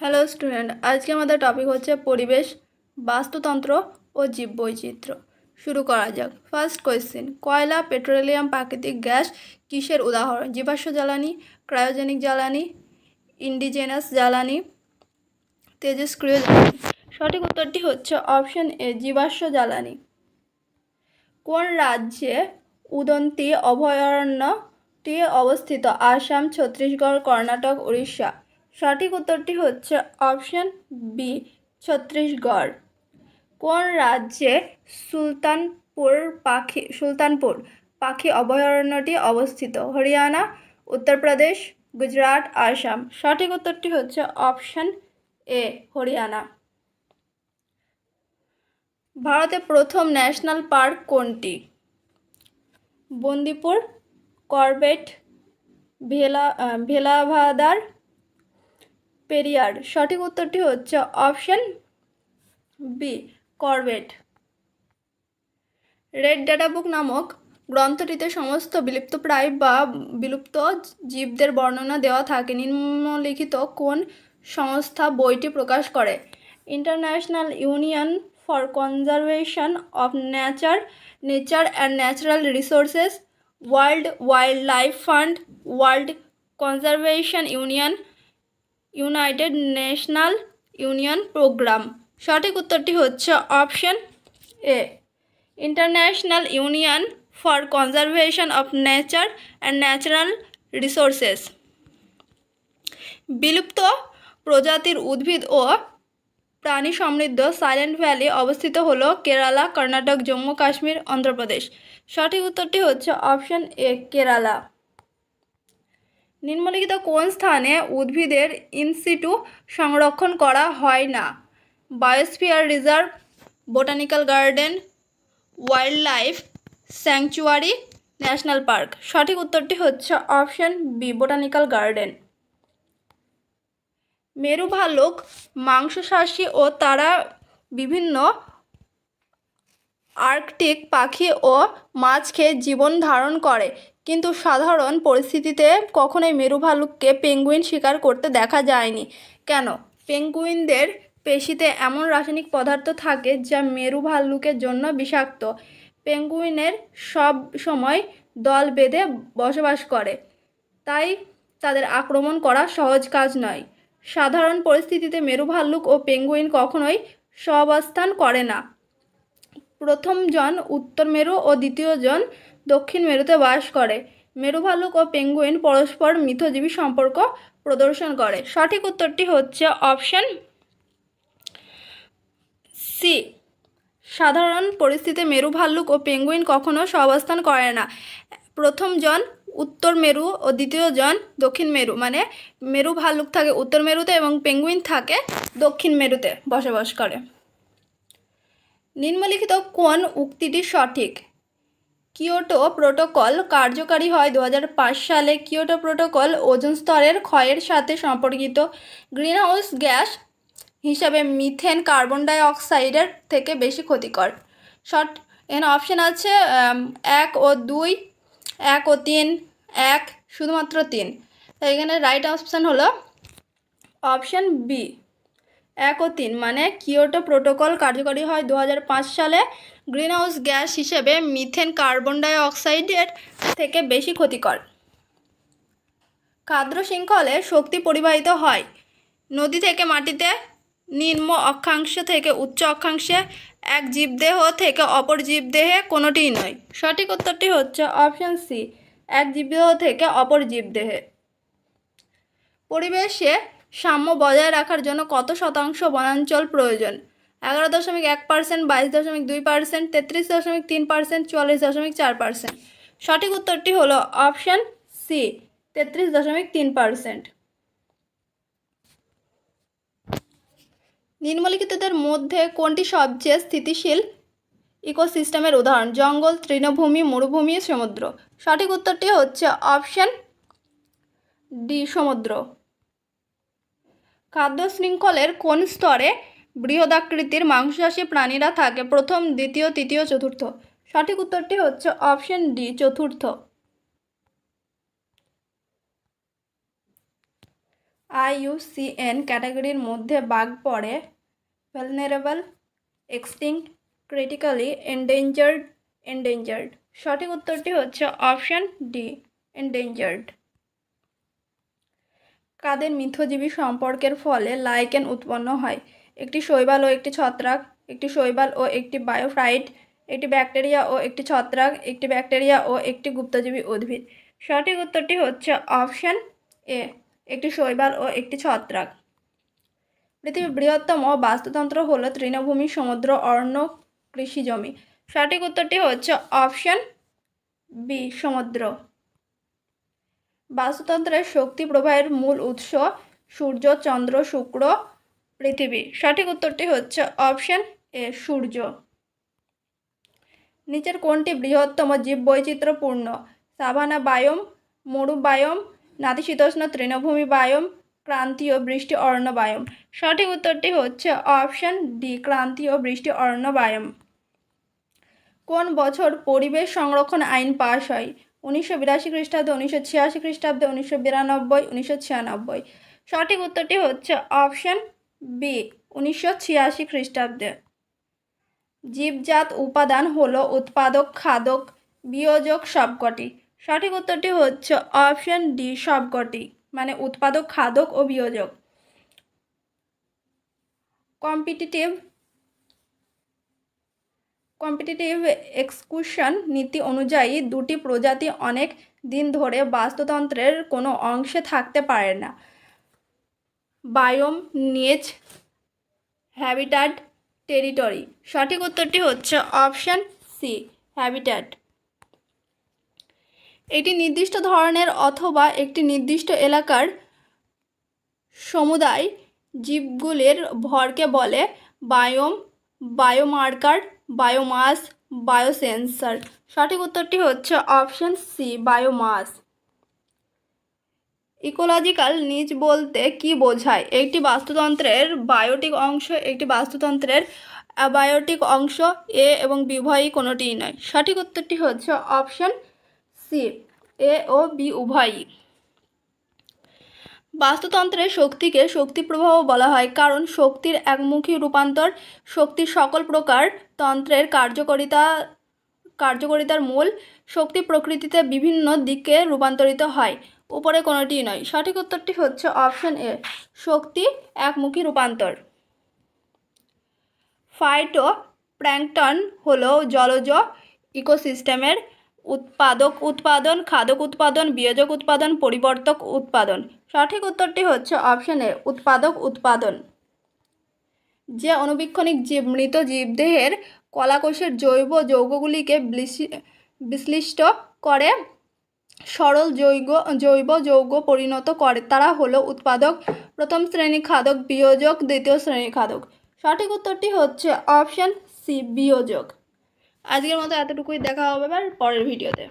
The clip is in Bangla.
হ্যালো স্টুডেন্ট আজকে আমাদের টপিক হচ্ছে পরিবেশ, বাস্তুতন্ত্র ও জীববৈচিত্র্য। শুরু করা যাক। ফার্স্ট কোয়েশ্চেন কয়লা, পেট্রোলিয়াম, প্রাকৃতিক গ্যাস কিসের উদাহরণ? জীবাশ্ম জ্বালানি, ক্রায়োজেনিক জ্বালানি ইন্ডিজেনাস জ্বালানি, তেজস্ক্রিয় জ্বালানি। সঠিক উত্তরটি হচ্ছে অপশন এ জীবাশ্ম জ্বালানি। কোন রাজ্যে উদন্তি অভয়ারণ্যটি অবস্থিত? আসাম, ছত্তিশগড়, কর্ণাটক, উড়িষ্যা। সঠিক উত্তরটি হচ্ছে অপশন বি, ছত্তিশগড়। কোন রাজ্যে সুলতানপুর পাখি সুলতানপুর পাখি অভয়ারণ্যটি অবস্থিত? হরিয়ানা, উত্তরপ্রদেশ, গুজরাট, আসাম। সঠিক উত্তরটি হচ্ছে অপশন এ, হরিয়ানা। ভারতে প্রথম ন্যাশনাল পার্ক কোনটি? বন্দিপুর, করবেট, ভেলা ভেলাভাদার পেরিয়ার। সঠিক উত্তরটি হচ্ছে option B Corbett red data book নামক গ্রন্থটিতে সমস্ত বিলুপ্তপ্রায় বা বিলুপ্ত জীবদের বর্ণনা দেওয়া থাকে। নিম্নলিখিত কোন সংস্থা বইটি প্রকাশ করে? International Union for Conservation of Nature Nature and Natural Resources, World Wildlife Fund, World Conservation Union United National Union Programme. সঠিক উত্তরটি হচ্ছে option A. International Union for Conservation of Nature and Natural Resources. বিলুপ্ত প্রজাতির উদ্ভিদ ও প্রাণী সমৃদ্ধ সাইলেন্ট ভ্যালি অবস্থিত হলো কেরালা, কর্ণাটক, জম্মু, কাশ্মীর, অন্ধ্রপ্রদেশ। সঠিক উত্তরটি হচ্ছে অপশন এ, কেরালা। নিম্নলিখিত কোন স্থানে উদ্ভিদের ইনসিটু সংরক্ষণ করা হয় না? Biosphere reserve botanical garden wildlife sanctuary national park সঠিক উত্তরটি হচ্ছে অপশন বি বোটানিক্যাল গার্ডেন মেরু ভালুক মাংসশাসী ও তারা বিভিন্ন আর্কটিক পাখি ও মাছ খেয়ে জীবন ধারণ করে। কিন্তু সাধারণ পরিস্থিতিতে কখনোই মেরু ভালুককে পেঙ্গুইন শিকার করতে দেখা যায়নি। কেন? পেঙ্গুইনদের পেশিতে এমন রাসায়নিক পদার্থ থাকে যা মেরু ভাল্লুকের জন্য বিষাক্ত। পেঙ্গুইনের সব সময় দল বেঁধে বসবাস করে। তাই তাদের আক্রমণ করা সহজ কাজ নয়। সাধারণ পরিস্থিতিতে মেরু ভাল্লুক ও পেঙ্গুইন কখনোই সহাবস্থান করে না। প্রথম জন, উত্তর মেরু ও দ্বিতীয় জন দক্ষিণ মেরুতে বাস করে। মেরু ভাল্লুক ও পেঙ্গুইন পরস্পর মিথজীবী সম্পর্ক প্রদর্শন করে। সঠিক উত্তরটি হচ্ছে অপশন সি। সাধারণ পরিস্থিতিতে মেরু ভাল্লুক ও পেঙ্গুইন কখনো সহাবস্থান করে না। প্রথম জন, উত্তর মেরু ও দ্বিতীয় জন দক্ষিণ মেরু। মানে মেরু ভাল্লুক থাকে উত্তর মেরুতে এবং পেঙ্গুইন থাকে দক্ষিণ মেরুতে বসবাস করে। নিম্নলিখিত কোন উক্তিটি সঠিক? কিয়োটো প্রোটোকল কার্যকারী হয় দু হাজার পাঁচ সালে। কিয়োটো প্রোটোকল ওজন স্তরের ক্ষয়ের সাথে সম্পর্কিত। গ্রিনহাউস গ্যাস হিসাবে মিথেন কার্বন ডাই অক্সাইডের থেকে বেশি ক্ষতিকর। শর্ট এখানে অপশান আছে এক ও দুই, এক ও তিন, এক, শুধুমাত্র তিন। তাই এখানে রাইট অপশান হলো অপশান বি। এক ও তিন মানে কিয়োটো প্রোটোকল কার্যকরী হয় দু পাঁচ সালে। গ্রিনহাউস গ্যাস হিসেবে মিথেন কার্বন ডাই অক্সাইডের থেকে বেশি ক্ষতিকর। খাদ্য শৃঙ্খলে শক্তি পরিবাহিত হয়। নদী থেকে মাটিতে, নিম্ন অক্ষাংশ থেকে উচ্চ অক্ষাংশে, এক জীবদেহ থেকে অপর জীবদেহে কোনোটিই নয়। সঠিক উত্তরটি হচ্ছে অপশন সি, এক জীবদেহ থেকে অপর জীবদেহে। পরিবেশে সাম্য বজায় রাখার জন্য কত শতাংশ বনাঞ্চল প্রয়োজন? এগারো দশমিক এক পার্সেন্ট, বাইশ দশমিক দুই পার্সেন্ট, তেত্রিশ দশমিক তিন পার্সেন্ট, চুয়াল্লিশ দশমিক চার পার্সেন্ট। সঠিক উত্তরটি হলো অপশান সি, তেত্রিশ দশমিক তিন পার্সেন্ট। নিম্নলিখিতদের মধ্যে কোনটি সবচেয়ে স্থিতিশীল ইকোসিস্টেমের উদাহরণ? জঙ্গল, তৃণভূমি, মরুভূমি, সমুদ্র। সঠিক উত্তরটি হচ্ছে অপশন ডি, সমুদ্র। খাদ্য শৃঙ্খলের কোন স্তরে বৃহদাকৃতির মাংসাশী প্রাণীরা থাকে? প্রথম, দ্বিতীয়, তৃতীয়, চতুর্থ। সঠিক উত্তরটি হচ্ছে অপশন ডি, চতুর্থ। আইইউসিএন ক্যাটাগরির মধ্যে বাঘ পড়ে vulnerable extinct critically endangered endangered সঠিক উত্তরটি হচ্ছে অপশন ডি এন্ডেঞ্জার্ড কাদের মিথজীবী সম্পর্কের ফলে লাইকেন উৎপন্ন হয়। একটি শৈবাল ও একটি ছত্রাক, একটি শৈবাল ও একটি বায়োফ্রাইট, একটি ব্যাকটেরিয়া ও একটি ছত্রাক, একটি ব্যাকটেরিয়া ও একটি গুপ্তজীবী উদ্ভিদ। সঠিক উত্তরটি হচ্ছে অপশান এ, একটি শৈবাল ও একটি ছত্রাক। পৃথিবীর বৃহত্তম বাস্তুতন্ত্র হলো তৃণভূমি, সমুদ্র, অরণ্য কৃষি জমি সঠিক উত্তরটি হচ্ছে অপশান বি, সমুদ্র। বাস্তুতন্ত্রের শক্তি প্রবাহের মূল উৎস সূর্য, চন্দ্র, শুক্র, পৃথিবী। সঠিক উত্তরটি হচ্ছে অপশন এ, সূর্য। নিচের কোনটি বৃহত্তম জীববৈচিত্র্যপূর্ণ। সাভানা বায়োম, মরু বায়োম, নাতিশীতোষ্ণ তৃণভূমি বায়োম, ক্রান্তীয় বৃষ্টি অরণ্য বায়োম। সঠিক উত্তরটি হচ্ছে অপশন ডি, ক্রান্তীয় বৃষ্টি অরণ্য বায়োম। কোন বছর পরিবেশ সংরক্ষণ আইন পাশ হয়? উনিশশো বিরাশি খ্রিস্টাব্দে, উনিশশো ছিয়াশি খ্রিস্টাব্দে, উনিশশো বিরানব্বই, উনিশশো ছিয়ানব্বই। সঠিক উত্তরটি হচ্ছে অপশান বি, উনিশশো ছিয়াশি খ্রিস্টাব্দে। জীবজাত উপাদান হলো উৎপাদক, খাদক, বিয়োজক সবকটি। সঠিক উত্তরটি হচ্ছে অপশান ডি, সবকটি মানে উৎপাদক, খাদক ও বিয়োজক। কম্পিটিটিভ কম্পিটিটিভ এক্সকুশন নীতি অনুযায়ী দুটি প্রজাতি অনেক দিন ধরে বাস্তুতন্ত্রের কোনো অংশে থাকতে পারে না। Biome niche habitat territory. সঠিক উত্তরটি হচ্ছে অপশান সি হ্যাবিট্যাট এটি নির্দিষ্ট ধরনের অথবা একটি নির্দিষ্ট এলাকার সমুদায় জীবগুলির ভরকে বলে বায়োম, বায়োমার্কার বায়োমাস বায়োসেন্সার সঠিক উত্তরটি হচ্ছে অপশান সি বায়োমাস ইকোলজিক্যাল নিচ বলতে কি বোঝায়? একটি বাস্তুতন্ত্রের বায়োটিক অংশ, একটি বাস্তুতন্ত্রের অ্যাবায়োটিক অংশ এ এবং বি উভয়ই কোনোটিই নয়। সঠিক উত্তরটি হচ্ছে অপশান সি এ ও বি উভয়ই। বাস্তুতন্ত্রের শক্তিকে শক্তি প্রবাহ বলা হয়, কারণ শক্তির একমুখী রূপান্তর শক্তির সকল প্রকার তন্ত্রের কার্যকারিতা, কার্যকারিতার মূল শক্তি প্রকৃতিতে বিভিন্ন দিকে রূপান্তরিত হয়। উপরে কোনোটি নয়। সঠিক উত্তরটি হচ্ছে অপশন এ, শক্তি একমুখী রূপান্তর। ফাইটো প্ল্যাঙ্কটন হলো জলজ ইকোসিস্টেমের উৎপাদক উৎপাদন, খাদক উৎপাদন, বিয়োজক উৎপাদন, পরিবর্তক উৎপাদন। সঠিক উত্তরটি হচ্ছে অপশন উৎপাদক উৎপাদন। যে অণুবীক্ষণিক জীব, মৃত জীবদেহের কলাকোষের জৈব যৌগগুলিকে বিশ্লিষ্ট করে, সরল জৈব জৈব যৌগ পরিণত করে, তারা হলো উৎপাদক, প্রথম শ্রেণি খাদক, বিয়োজক, দ্বিতীয় শ্রেণি খাদক। সঠিক উত্তরটি হচ্ছে অপশান সি, বিয়োজক। আজকের মতো এতটুকুই দেখা হবে আবার পরের ভিডিওতে।